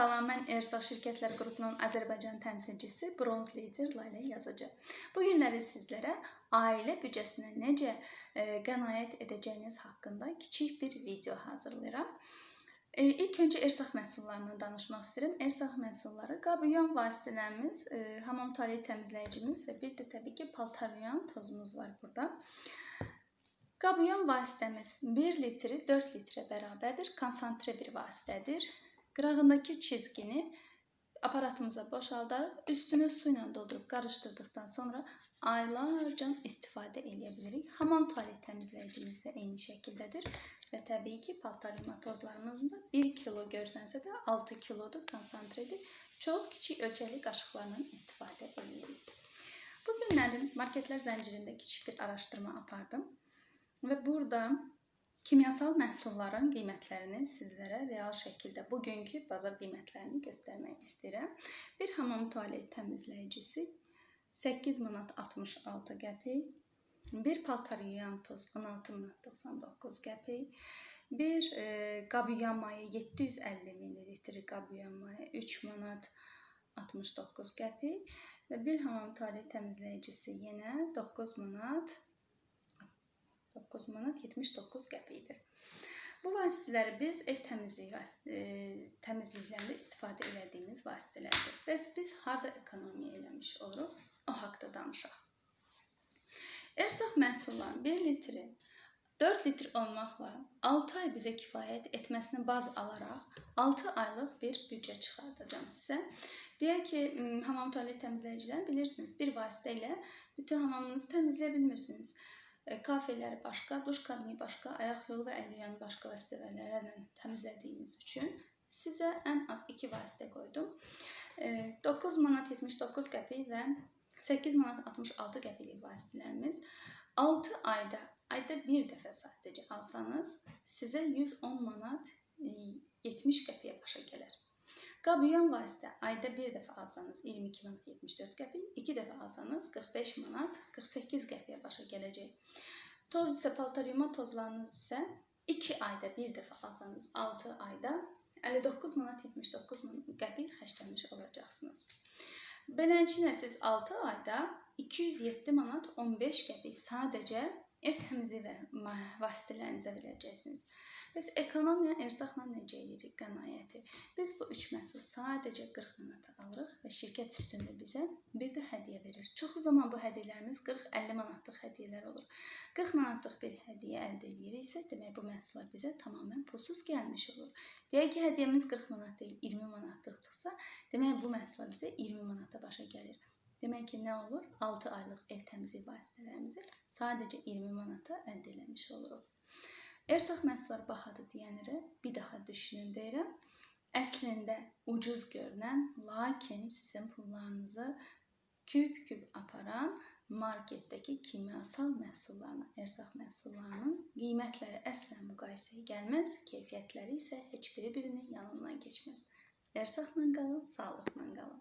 Salam, mən Erzaq Şirkətlər Qrupunun Azərbaycan təmsilçisi Bronz Lider Layla Yazıcı. Bu günləri sizlərə ailə büdcəsinə necə e, qənaət edəcəyiniz haqqında kiçik bir video hazırlayıram. E, ilk öncə erzaq məhsullarından danışmaq istəyirəm. Erzaq məhsulları qabıyan vasitələrimiz, e, hamam tualet təmizləyicimiz və bir də təbii ki, paltar yuyan tozumuz var burada. Qabıyan vasitəmiz 1 litri 4 litrə bərabərdir. Konsantre bir vasitədir. Qırağındakı çizgini aparatımıza boşaldaraq üstünü su ilə doldurub qarışdırdıqdan sonra aylarca istifadə edə bilirik. Hamam tualet təmizləyicimiz də eyni şəkildədir və təbii ki, paltar yuma tozlarımızın da 1 kilo görsənsə də 6 kilodur, konsantredir. Çox kiçik ölçəkli qaşıqlarla istifadə edirik. Bu günləri marketlər zəncirində kiçik bir araşdırma apardım və burada kimyasal məhsulların qiymətlərini sizlərə real şəkildə bugünkü bazar qiymətlərini göstərmək istəyirəm. Bir hamam tualet təmizləyicisi 8 manat 66 qəpik, bir paltar yuyan toz 16 manat 99 qəpik, bir e, qab yuyan mayı 750 ml qab yuyan mayı 3 manat 69 qəpik. Və bir hamam tualet təmizləyicisi yenə 9 manat 9 manat 79 qəpikdir. Bu vasitələri biz ev təmizliyi e, təmizliklərində istifadə etdiyimiz vasitələrdir. Bəs biz harda ekonomiya eləmiş oluruq? O haqqda danışaq. Erzaq məhsullarının 1 litri 4 litr olmaqla 6 ay bizə kifayət etməsini baz alaraq 6 aylıq bir büdcə çıxardacağam sizə. Deyək ki, hamam tualet təmizləyicilərini bilirsiniz. Bir vasitə ilə bütün hamamınızı təmizləyə bilmirsiniz. E, Kafeleri başqa, duş kabini başqa, ayaq yolu və əl yuyan başqa vəsilələrlə təmizlədiyiniz üçün sizə ən az 2 vasitə qoydum. E, 9 manat 79 qəpik və 8 manat 66 qəpiklik vasitələrimiz 6 ayda, ayda bir dəfə sadəcə alsanız, sizə 110 manat e, 70 qəpiyə başa gələr. Qab yuyan vasitə ayda bir dəfə alsanız 22 manat 74 qəpik, 2 dəfə alsanız 45 manat 48 qəpiyə başa gələcək. Toz isə paltar yuma tozlarınız isə 2 ayda bir dəfə alsanız 6 ayda 59 manat 79 manat qəpik xərcləmiş olacaqsınız. Beləliklə siz 6 ayda 207 manat 15 qəpik sadəcə ev təmizliyi və vasitələrinizə verəcəksiniz. Bəs ekonomiya erzaqla necə edirik qənaəti? Biz bu üç məhsul sadəcə 40 manata alırıq və şirkət üstündə bizə bir də hədiyyə verir. Çox zaman bu hədiyyələrimiz 40-50 manatlıq hədiyyələr olur. 40 manatlıq bir hədiyyə əldə ediriksə, demək bu məhsullar bizə tamamilə pulsuz gəlmiş olur. Deyək ki, hədiyyəmiz 40 manat deyil, 20 manatlıqdırsa, demək bu məhsullar bizə 20 manata başa gəlir. Demək ki, nə olur? 6 aylıq ev təmizliyi sadəcə 20 manata əldə etmiş oluruq. Erzaq məhsulları bahadır deyənlərə bir daha düşünün deyirəm. Əslində ucuz görünən, lakin sizin pullarınızı küp-küp aparan marketdəki kimyasal məhsullarla, erzaq məhsullarının qiymətləri əsla müqayisəyə gəlməz, keyfiyyətləri isə heç biri birinin yanından keçməz. Erzaqla qalın, sağlıqla qalın.